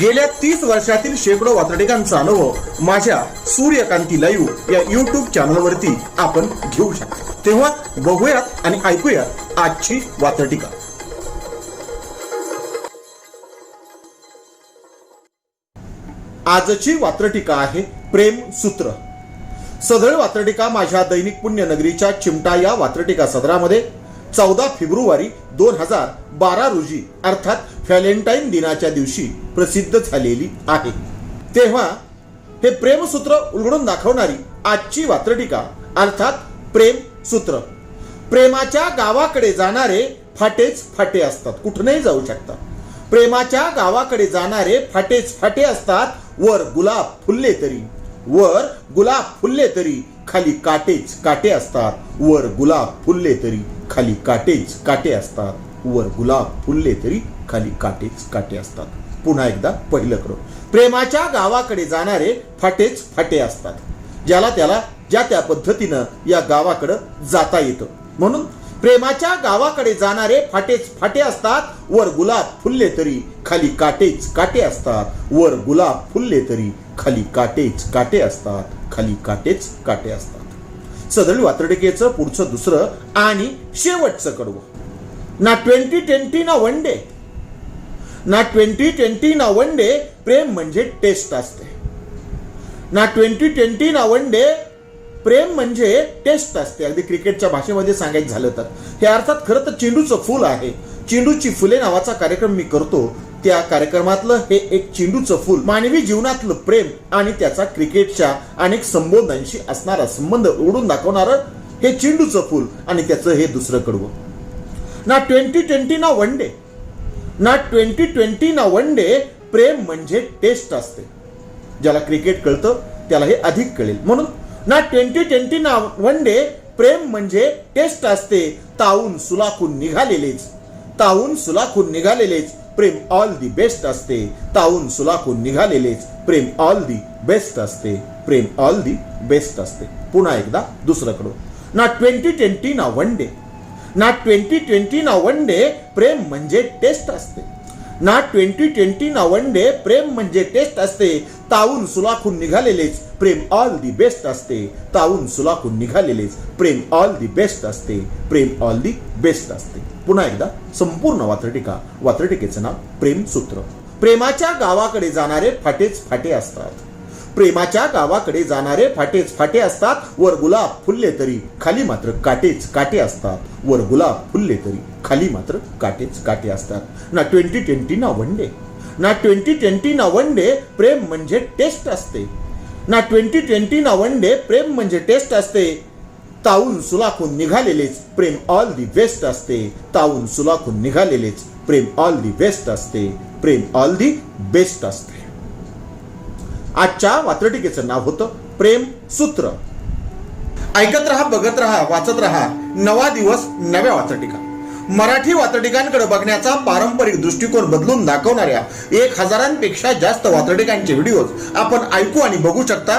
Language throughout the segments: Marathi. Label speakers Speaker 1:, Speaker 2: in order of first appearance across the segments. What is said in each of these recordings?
Speaker 1: गेल्या तीस वर्षातील शेकडो वातडिकांचा अनुभव माझ्या सूर्यकांती लाईव्ह या युट्यूब चॅनलवरती आपण घेऊ शकतो. तेव्हा बघूयात आणि ऐकूयात आजची वातटिका आजची वात्रटिका आहे प्रेम सूत्र. सदळ वात्रटिका माझ्या दैनिक पुण्यनगरीच्या चिमटा या वात्रटिका सदरामध्ये चौदा फेब्रुवारी दोन हजार बारा रोजी अर्थात व्हॅलेंटाईन दिनाच्या दिवशी प्रसिद्ध झालेली आहे. तेव्हा हे प्रेमसूत्र उलगडून दाखवणारी आजची वात्रटिका अर्थात प्रेम सूत्र. प्रेमाच्या गावाकडे जाणारे फाटेच फाटे असतात कुठूनही जाऊ शकतात प्रेमाच्या गावाकडे जाणारे फाटेच फाटे असतात वर गुलाब फुलले तरी. वर गुलाब फुलले तरी खाली काटेच काटे असतात. वर गुलाब फुलले तरी खाली काटेच काटे असतात. वर गुलाब फुलले तरी खाली काटेच काटे असतात. पुन्हा एकदा पहिलं करो. प्रेमाच्या गावाकडे जाणारे फाटेच फाटे असतात. ज्याला त्याला ज्या त्या पद्धतीनं या गावाकडं जाता येतं. म्हणून प्रेमाच्या गावाकडे जाणारे फाटेच फाटे असतात वर गुलाब फुलले तरी खाली काटेच काटे असतात. वर गुलाब फुलले तरी खाली काटेच काटे असतात खाली काटेच काटे असतात. सदळी वात्रटिकेचं पुढचं दुसरं आणि शेवटचं कडवं ना ट्वेंटी ट्वेंटी ना वन डे. ना ट्वेंटी ट्वेंटी ना वन डे प्रेम म्हणजे टेस्ट असते. ना ट्वेंटी ट्वेंटी ना वन डे प्रेम म्हणजे टेस्ट असते. अगदी क्रिकेटच्या भाषेमध्ये सांगायचं झालं तर. हे अर्थात खरं तर चेंडूचं फुल आहे. चेंडूची फुले नावाचा कार्यक्रम मी करतो. त्या कार्यक्रमातलं हे एक चेंडूचं फुल. मानवी जीवनातलं प्रेम आणि त्याचा क्रिकेटच्या अनेक संबोधांशी असणारा संबंध उडून दाखवणारं हे चेंडूचं फुल आणि त्याचं हे दुसरं कडवं. ना ट्वेंटी ट्वेंटी ना वन डे ना ट्वेंटी ट्वेंटी ना वन डे प्रेम म्हणजे टेस्ट असते. ज्याला क्रिकेट कळतं त्याला हे अधिक कळेल. म्हणून ना ट्वेंटी ट्वेंटी ना वन डे प्रेम म्हणजे टेस्ट असते. ताऊन सुलाखून निघालेलेच. ताऊन सुलाखून निघालेलेच. प्रेम ऑल दी बेस्ट असते. ताऊन सुलाखून निघालेलेच. प्रेम ऑल दी बेस्ट असते. प्रेम ऑल दी बेस्ट असते. पुन्हा एकदा दुसरं कडून. ना ट्वेंटी ट्वेंटी ना वन डे. ना ट्वेंटी ट्वेंटी ना वन डे प्रेम म्हणजे टेस्ट असते. ना ट्वेंटी ट्वेंटी ना वन डे प्रेम म्हणजे टेस्ट असते. ताऊन सुलाखून निघालेलेच प्रेम ऑल दी बेस्ट असते. ताऊन सुलाखून निघालेलेच प्रेम ऑल दी बेस्ट असते. प्रेम ऑल दी बेस्ट असते. पुन्हा एकदा संपूर्ण वात्रटिका. वात्रटिकेचं नाव प्रेम सूत्र. प्रेमाच्या गावाकडे जाणारे फाटेच फाटे असतात. प्रेमाच्या गावाकडे जाणारे फाटेच फाटे असतात. वर गुलाब फुलले तरी खाली मात्र काटेच काटे असतात. वर गुलाब फुलले तरी खाली मात्र काटेच काटे असतात. ना ट्वेंटी ट्वेंटी ना वन डे. ना ट्वेंटी ट्वेंटी ना वन डे प्रेम म्हणजे टेस्ट असते. ना ट्वेंटी ट्वेंटी ना वन डे प्रेम म्हणजे टेस्ट असते. ताऊन सुलाखून निघालेलेच प्रेम ऑल दी बेस्ट असते. ताऊन सुलाखून निघालेलेच प्रेम ऑल दी बेस्ट असते. प्रेम ऑल दी बेस्ट असते. आजच्या वात्रटिकेचं नाव होतं प्रेम सूत्र. ऐकत रहा बघत रहा वाचत रहा. नवा दिवस नव्या वात्रटिका. मराठी वात्रटिकांकडे बघण्याचा पारंपरिक दृष्टिकोन बदलून दाखवणाऱ्या एक हजारांपेक्षा जास्त वात्रटिकांचे व्हिडिओज आपण ऐकू आणि बघू शकता.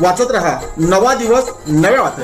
Speaker 1: वाचत रहा. नवा दिवस नव्या वाचत